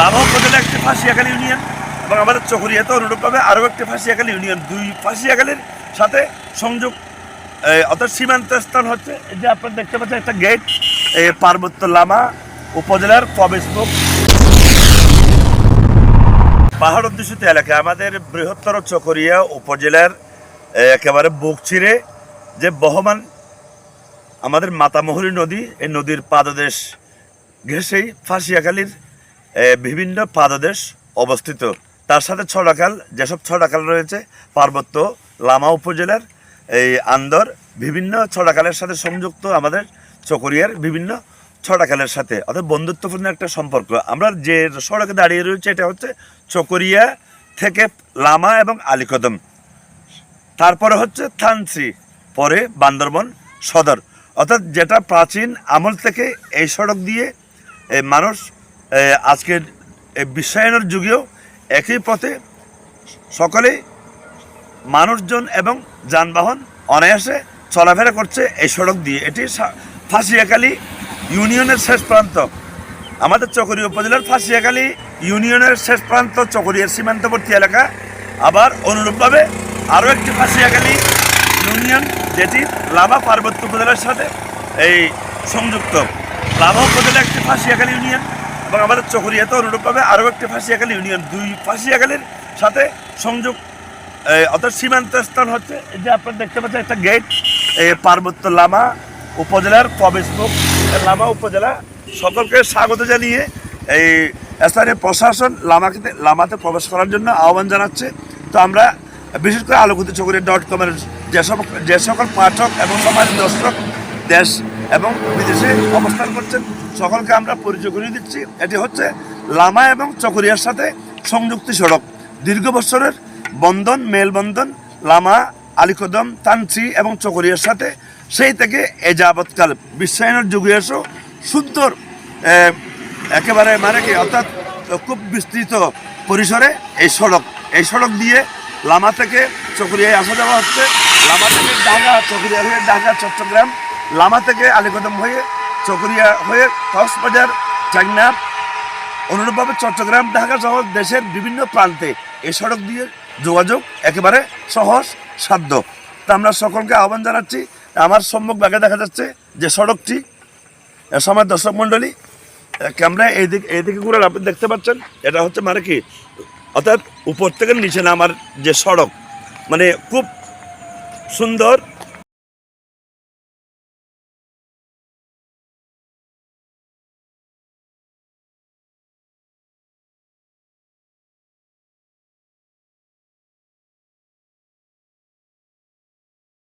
Lava উপজেলা একটি Fashiakhali union এবং আমাদের চকরিয়াতে অনুরূপভাবে আরও একটি ফাঁসিয়াখালী ইউনিয়ন। দুই ফাঁসিয়াখালীর সাথে সংযোগ অর্থাৎ সীমান্ত স্থান হচ্ছে। যে আপনারা দেখতে পাচ্ছেন একটা গেট পার্বত্য লামা উপজেলার প্রবেশমুখ পাহাড় অধ্যুষিত এলাকা। আমাদের বৃহত্তর চকরিয়া উপজেলার একেবারে বুক চিরে যে বহমান আমাদের মাতামহুরী নদী, এই নদীর পাদদেশ ঘেসেই ফাঁসিয়াখালীর বিভিন্ন পাদদেশ অবস্থিত। তার সাথে ছড়াকাল, যেসব ছড়াকাল রয়েছে, পার্বত্য লামা উপজেলার, এই আন্দর, বিভিন্ন ছড়াকালের সাথে সংযুক্ত আমাদের চকরিয়ার বিভিন্ন ছড়াকালের সাথে। অর্থাৎ বন্ধুত্বপূর্ণ একটা সম্পর্ক। আমরা যে সড়কে দাঁড়িয়ে রয়েছে, এটা হচ্ছে চকরিয়া থেকে লামা এবং আলিকদম। তারপরে হচ্ছে থানসি, পরে বান্দরবন সদর। অর্থাৎ যেটা প্রাচীন আমল থেকে এই সড়ক দিয়ে মানুষ আজকের বিশ্বায়নের যুগেও একই পথে সকলেই মানুষজন এবং যানবাহন অনায়াসে চলাফেরা করছে এই সড়ক দিয়ে। এটি ফাঁসিয়াখালী ইউনিয়নের শেষ প্রান্ত। আমাদের চকরি উপজেলার ফাঁসিয়াখালী ইউনিয়নের শেষ প্রান্ত, চকরিয়ার সীমান্তবর্তী এলাকা। আবার অনুরূপভাবে আরও একটি ফাঁসিয়াখালী ইউনিয়ন, যেটি লাভা পার্বত্য উপজেলার সাথে এই সংযুক্ত। লাভা উপজেলা একটি ফাঁসিয়াখালী ইউনিয়ন এবং আমাদের চকরিয়াতে অনুরূপভাবে আরও একটি ফাঁসিয়াখালী ইউনিয়ন। দুই ফাঁসিয়াখালীর সাথে সংযোগ অর্থাৎ সীমান্ত স্থান হচ্ছে। এই যে আপনারা দেখতে পাচ্ছেন একটা গেট পার্বত্য লামা উপজেলার প্রবেশমুখ লামা উপজেলা সকলকে স্বাগত জানিয়ে এই স্থানীয় প্রশাসন লামাকে লামাতে প্রবেশ করার জন্য আহ্বান জানাচ্ছে। তো আমরা বিশেষ করে আলোকিত চকরি ডট কমের যে সব যে সকল পাঠক এবং সমাজ দর্শক, দেশ এবং বিদেশে অবস্থান করছেন। সকলকে আমরা পরিচয় করিয়ে দিচ্ছি। এটি হচ্ছে লামা এবং চকরিয়ার সাথে সংযুক্তি সড়ক। দীর্ঘ বছরের বন্ধন, মেলবন্ধন, লামা, আলিকদম, তানসি এবং চকরিয়ার সাথে সেই থেকে এ যাবৎকাল। বিশ্বায়নের যুগে এসেও সুন্দর একেবারে মানে কি, অর্থাৎ খুব বিস্তৃত পরিসরে এই সড়ক। এই সড়ক দিয়ে লামা থেকে চকরিয়ায় আসা যাওয়া হচ্ছে। লামা থেকে ঢাকা, চকরিয়া হয়ে ঢাকা, চট্টগ্রাম। লামা থেকে আলিকদম হয়ে চকরিয়া হয়ে কক্সবাজার চাংনা অনুরূপভাবে চট্টগ্রাম, ঢাকা সহ দেশের বিভিন্ন প্রান্তে এই সড়ক দিয়ে যোগাযোগ একেবারে সহজ সাধ্য। তা আমরা সকলকে আহ্বান জানাচ্ছি, আমার সম্মুখ ব্যাগে দেখা যাচ্ছে যে সড়কটি সময় দর্শক মণ্ডলী ক্যামেরা এইদিক, এইদিকে ঘুরে আপনি দেখতে পাচ্ছেন, এটা হচ্ছে মানে কি, অর্থাৎ উপর থেকে নিচে নামার যে সড়ক মানে খুব সুন্দর